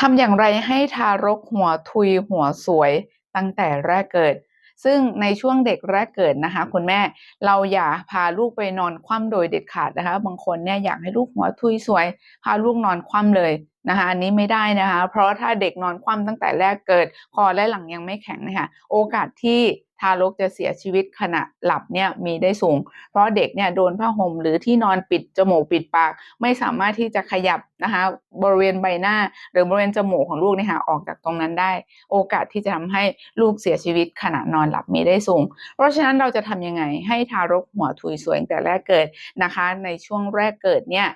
ทำอย่างไรให้ทารกหัวทุยหัวสวยตั้งแต่แรกเกิด ซึ่งในช่วงเด็กแรกเกิดนะคะ คุณแม่เราอย่าพาลูกไปนอนคว่ำโดยเด็ดขาดนะคะ บางคนเนี่ยอยากให้ลูกหัวทุยสวย พาลูกนอนคว่ำเลยนะคะอันนี้ไม่ได้นะคะ เพราะถ้าเด็กนอนคว่ำตั้งแต่แรกเกิด คอและหลังยังไม่แข็งนะคะโอกาสที่ ทารกจะเสียชีวิตขณะหลับเนี่ยมีได้สูง เพราะเด็กเนี่ยโดนผ้าห่มหรือที่นอนปิดจมูกปิดปาก ไม่สามารถที่จะขยับนะคะบริเวณใบหน้า หรือบริเวณจมูกของลูกเนี่ยค่ะออกจากตรงนั้นได้ โอกาสที่จะทำให้ลูกเสียชีวิตขณะนอนหลับมีได้สูง เพราะฉะนั้นเราจะทำยังไงให้ทารกหัวทุยสวยตั้งแต่แรกเกิดนะคะ ในช่วงแรกเกิดเนี่ย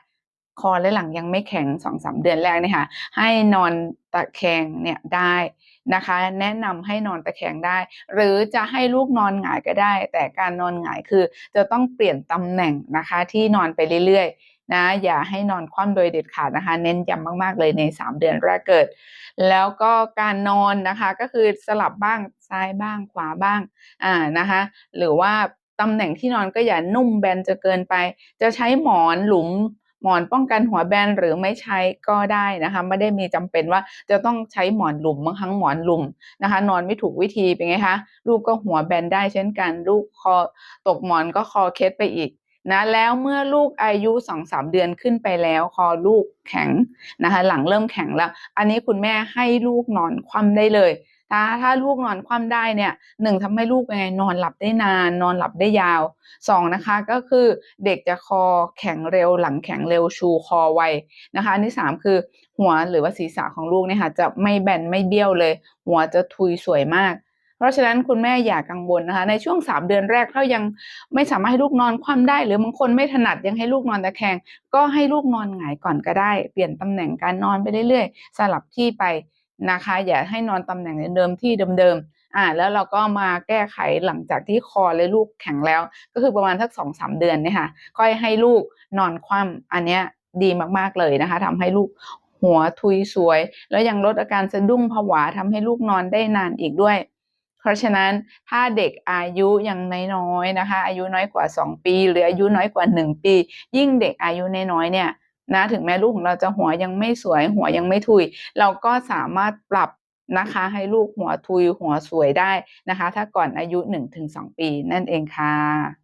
คอและหลังยังไม่แข็งสองสาเดือนแรกเนี่ยค่ะให้นอนตะแคงเนี่ยได้นะคะ แนะนำให้นอนตะแคงได้ หรือจะให้ลูกนอนหงายก็ได้ แต่การนอนหงายคือจะต้องเปลี่ยนตำแหน่งนะคะที่นอนไปเรื่อยๆนะอย่าให้นอนคว่ำโดยเด็ดขาดนะคะ เน้นย้ำมากๆเลยใน 3 เดือนแรกเกิด แล้วก็การนอนนะคะก็คือสลับบ้างซ้ายบ้างขวาบ้างอ่านะคะหรือว่าตำแหน่งที่นอนก็อย่านุ่มแบนจะเกินไป จะใช้หมอนหลุม หมอนป้องกันหัวแบนหรือไม่ใช้ก็ได้นะคะ ไม่ได้มีจำเป็นว่าจะต้องใช้หมอนหลุมบางครั้งหมอนหลุมนะคะ นอนไม่ถูกวิธีเป็นไงคะลูกก็หัวแบนได้เช่นกัน ลูกคอตกหมอนก็คอเคล็ดไปอีกนะแล้วเมื่อลูกอายุสองสามเดือนขึ้นไปแล้ว คอลูกแข็งนะคะ หลังเริ่มแข็งแล้ว อันนี้คุณแม่ให้ลูกนอนคว่ำได้เลย ถ้าถ้าลูกนอนคว่ำได้เนี่ยหนึ่งทำให้ลูกไงนอนหลับได้นาน นอนหลับได้ยาวสองนะคะก็คือเด็กจะคอแข็งเร็วหลังแข็งเร็วชูคอไวนะคะอันที่สามคือหัวหรือว่าศีรษะของลูกเนี่ยค่ะจะไม่แบนไม่เบี้ยวเลย หัวจะทุยสวยมากเพราะฉะนั้นคุณแม่อย่ากังวลนะคะ ในช่วงสามเดือนแรกถ้ายังไม่สามารถให้ลูกนอนคว่ำได้ หรือบางคนไม่ถนัดยังให้ลูกนอนตะแคงก็ให้ลูกนอนหงายก่อนก็ได้ เปลี่ยนตำแหน่งการนอนไปเรื่อยๆ สลับที่ไป นะคะ อย่าให้นอนตำแหน่งเดิมที่เดิมๆอ่าแล้วเราก็มาแก้ไขหลังจากที่คอและลูกแข็งแล้ว ก็คือประมาณสักสองสามเดือนเนี่ยค่ะค่อยให้ลูกนอนคว่ำอันเนี้ยดีมากๆเลยนะคะทำให้ลูกหัวทุยสวย แล้วยังลดอาการสะดุ้งผวาทำให้ลูกนอนได้นานอีกด้วย เพราะฉะนั้นถ้าเด็กอายุยังน้อยๆนะคะ อายุน้อยกว่า 2 ปี หรืออายุน้อยกว่า 1 ปี ยิ่งเด็กอายุน้อยๆเนี่ย นะถึงแม้ลูกของเราจะหัวยังไม่สวย หัวยังไม่ทุย เราก็สามารถปรับนะคะ ให้ลูกหัวทุยหัวสวยได้นะคะ ถ้าก่อนอายุ 1-2 ปีนั่นเองค่ะ